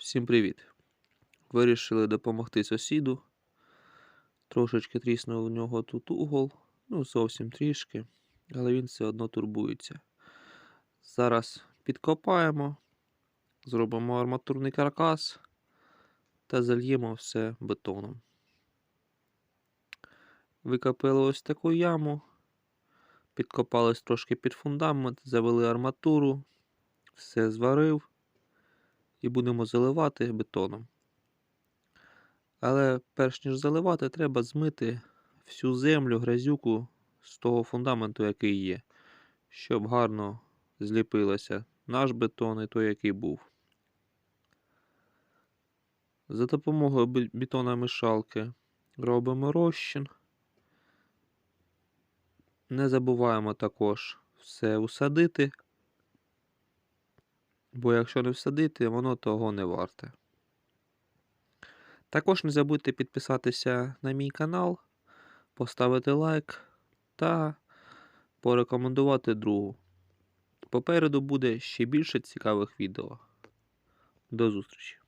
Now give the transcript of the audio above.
Всім привіт! Вирішили допомогти сусіду. Трошечки тріснув у нього тут угол, ну зовсім трішки, але він все одно турбується. Зараз підкопаємо, зробимо арматурний каркас та зальємо все бетоном. Викопали ось таку яму, підкопались трошки під фундамент, завели арматуру, все зварив і будемо заливати бетоном. Але перш ніж заливати, треба змити всю землю, грязюку з того фундаменту, який є, щоб гарно зліпилося наш бетон і той, який був. За допомогою бе- бетономішалки робимо розчин. Не забуваємо також все усадити, бо якщо не всадити, воно того не варте. Також не забудьте підписатися на мій канал, поставити лайк та порекомендувати другу. Попереду буде ще більше цікавих відео. До зустрічі!